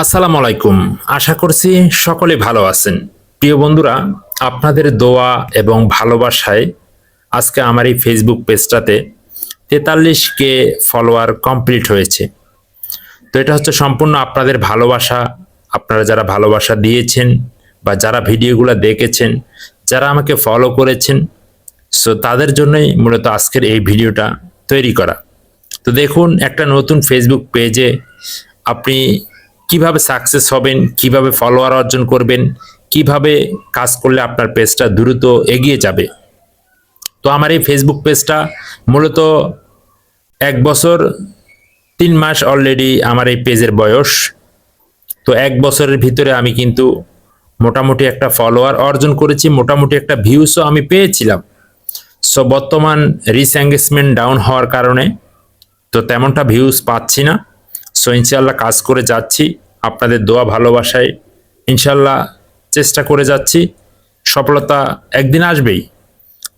আসসালামু আলাইকুম। আশা করছি সকলে ভালো আছেন। প্রিয় বন্ধুরা, আপনাদের দোয়া এবং ভালোবাসায় আজকে আমার এই ফেসবুক পেজটাতে তেতাল্লিশ কে ফলোয়ার কমপ্লিট হয়েছে। তো এটা হচ্ছে সম্পূর্ণ আপনাদের ভালোবাসা। আপনারা যারা ভালোবাসা দিয়েছেন বা যারা ভিডিওগুলো দেখেছেন, যারা আমাকে ফলো করেছেন সো তাদের জন্যই মূলত আজকের এই ভিডিওটা তৈরি করা। তো দেখুন, একটা নতুন ফেসবুক পেজে আপনি কীভাবে সাকসেস হবেন, কীভাবে ফলোয়ার অর্জন করবেন, কীভাবে কাজ করলে আপনার পেজটা দ্রুত এগিয়ে যাবে। তো আমার এই ফেসবুক পেজটা মূলত এক বছর, তিন মাস অলরেডি আমার এই পেজের বয়স। তো এক বছরের ভিতরে আমি কিন্তু মোটামুটি একটা ফলোয়ার অর্জন করেছি, মোটামুটি একটা ভিউসও আমি পেয়েছিলাম। সো বর্তমান রিচ এঙ্গেজমেন্ট ডাউন হওয়ার কারণে তো তেমনটা ভিউস পাচ্ছি না। সো ইনশাল্লাহ কাজ করে যাচ্ছি। আপনাদের দোয়া ভালোবাসায় ইনশাল্লাহ চেষ্টা করে যাচ্ছি। সফলতা একদিন আসবেই।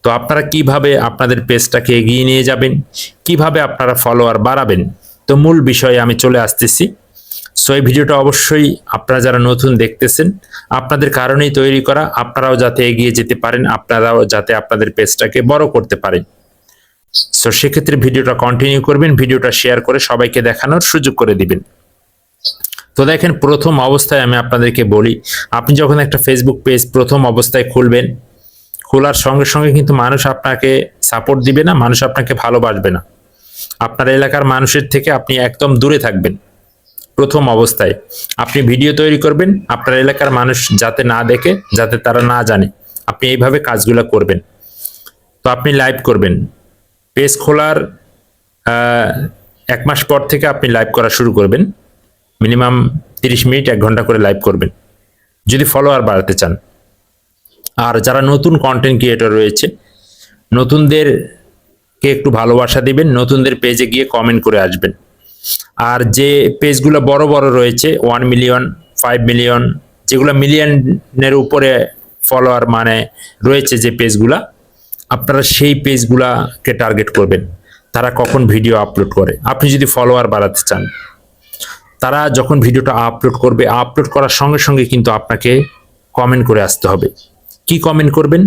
তো আপনারা কীভাবে আপনাদের পেজটাকে এগিয়ে নিয়ে যাবেন, কীভাবে আপনারা ফলোয়ার বাড়াবেন, তো মূল বিষয়ে আমি চলে আসতেছি। সো এই ভিডিওটা অবশ্যই আপনারা যারা নতুন দেখতেছেন, আপনাদের কারণেই তৈরি করা, আপনারাও যাতে এগিয়ে যেতে পারেন, আপনারাও যাতে আপনাদের পেজটাকে বড় করতে পারেন। সো সেক্ষেত্রে ভিডিওটা কন্টিনিউ করবেন, ভিডিওটা শেয়ার করে সবাইকে দেখানোর সুযোগ করে দিবেন। তো দেখেন, প্রথম অবস্থায় আমি আপনাদেরকে বলি, আপনি যখন একটা ফেসবুক পেজ প্রথম অবস্থায় খুলবেন, খোলার সঙ্গে সঙ্গে কিন্তু মানুষ আপনাকে সাপোর্ট দিবে না, মানুষ আপনাকে ভালোবাসবে না। আপনার এলাকার মানুষের থেকে আপনি একদম দূরে থাকবেন, প্রথম অবস্থায়। আপনি ভিডিও তৈরি করবেন, আপনার এলাকার মানুষ যাতে না দেখে, যাতে তারা না জানে, আপনি এইভাবে কাজগুলো করবেন। তো আপনি লাইভ করবেন। পেজ খোলার এক মাস পর থেকে আপনি লাইভ করা শুরু করবেন। মিনিমাম তিরিশ মিনিট, এক ঘণ্টা করে লাইভ করবেন। যদি ফলোয়ার বাড়াতে চান। আর যারা নতুন কন্টেন্ট ক্রিয়েটর রয়েছে নতুনদেরকে একটু ভালোবাসা দিবেন, নতুনদের পেজে গিয়ে কমেন্ট করে আসবেন। আর যে পেজগুলো বড় বড় রয়েছে ওয়ান মিলিয়ন ফাইভ মিলিয়ন যেগুলো মিলিয়নের উপরে ফলোয়ার মানে রয়েছে যে পেজগুলা আপনারা সেই পেজগুলাকে টার্গেট করবেন। তারা কখন ভিডিও আপলোড করে। আপনি যদি ফলোয়ার বাড়াতে চান। তারা যখন ভিডিওটা আপলোড করবে আপলোড করার সঙ্গে সঙ্গে কিন্তু আপনাকে কমেন্ট করে আসতে হবে। কি কমেন্ট করবেন?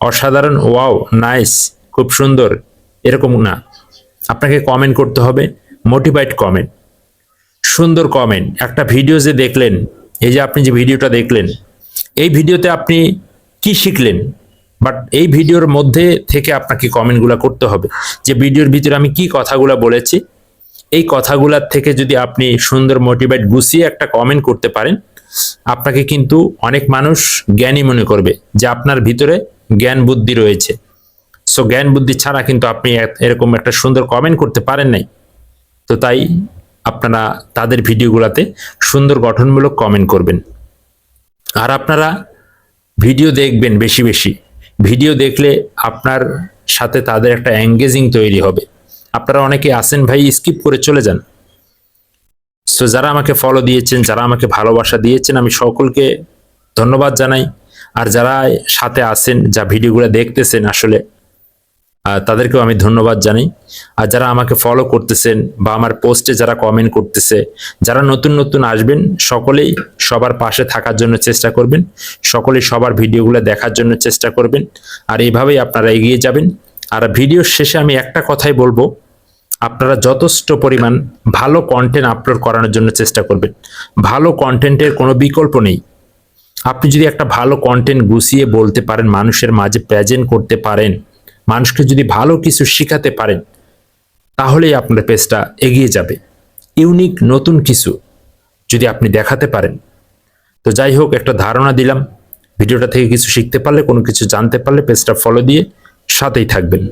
অসাধারণ ওয়াও নাইস খুব সুন্দর, এরকম না। আপনাকে কমেন্ট করতে হবে মোটিভেট কমেন্ট সুন্দর কমেন্ট একটা ভিডিও যে দেখলেন, এই যে আপনি যে ভিডিওটা দেখলেন, এই ভিডিওতে আপনি কি শিখলেন? বাট এই ভিডিওর মধ্যে থেকে আপনাকে কমেন্টগুলো করতে হবে। যে ভিডিওর ভিতরে আমি কি কথাগুলো বলেছি এই কথাগুলার থেকে যদি আপনি সুন্দর মোটিভেট গুছিয়ে একটা কমেন্ট করতে পারেন, আপনাকে কিন্তু অনেক মানুষ জ্ঞানী মনে করবে যে আপনার ভিতরে জ্ঞান বুদ্ধি রয়েছে। সো জ্ঞান বুদ্ধি ছাড়া কিন্তু আপনি এরকম একটা সুন্দর কমেন্ট করতে পারেন নাই। তো তাই আপনারা তাদের ভিডিওগুলোতে সুন্দর গঠনমূলক কমেন্ট করবেন। আর আপনারা ভিডিও দেখবেন বেশি বেশি। ভিডিও দেখলে আপনার সাথে তাদের একটা এঙ্গেজিং তৈরি হবে। আপনারা অনেকে আসেন ভাই স্কিপ করে চলে যান। সো যারা আমাকে ফলো দিয়েছেন, যারা আমাকে ভালোবাসা দিয়েছেন, আমি সকলকে ধন্যবাদ জানাই। আর যারা সাথে আসেন যা ভিডিওগুলো দেখতেছেন আসলে তাদেরকেও আমি ধন্যবাদ জানাই। আর যারা আমাকে ফলো করতেছেন বা আমার পোস্টে যারা কমেন্ট করতেছে, যারা নতুন নতুন আসবেন, সকলেই সবার পাশে থাকার জন্য চেষ্টা করবেন। সকলেই সবার ভিডিওগুলো দেখার জন্য চেষ্টা করবেন। আর এইভাবেই আপনারা এগিয়ে যাবেন। আর ভিডিওর শেষে আমি একটা কথাই বলব আপনারা যথেষ্ট পরিমাণ ভালো কন্টেন্ট আপলোড করানোর জন্য চেষ্টা করবেন। ভালো কন্টেন্টের কোনো বিকল্প নেই। আপনি যদি একটা ভালো কন্টেন্ট গুছিয়ে বলতে পারেন, মানুষের মাঝে প্রেজেন্ট করতে পারেন, মানুষকে যদি ভালো কিছু শেখাতে পারেন, তাহলেই আপনার পেজটা এগিয়ে যাবে। ইউনিক নতুন কিছু যদি আপনি দেখাতে পারেন। তো যাই হোক, একটা ধারণা দিলাম। ভিডিওটা থেকে কিছু শিখতে পারলে, কোনো কিছু জানতে পারলে পেজটা ফলো দিয়ে সাথেই থাকবেন।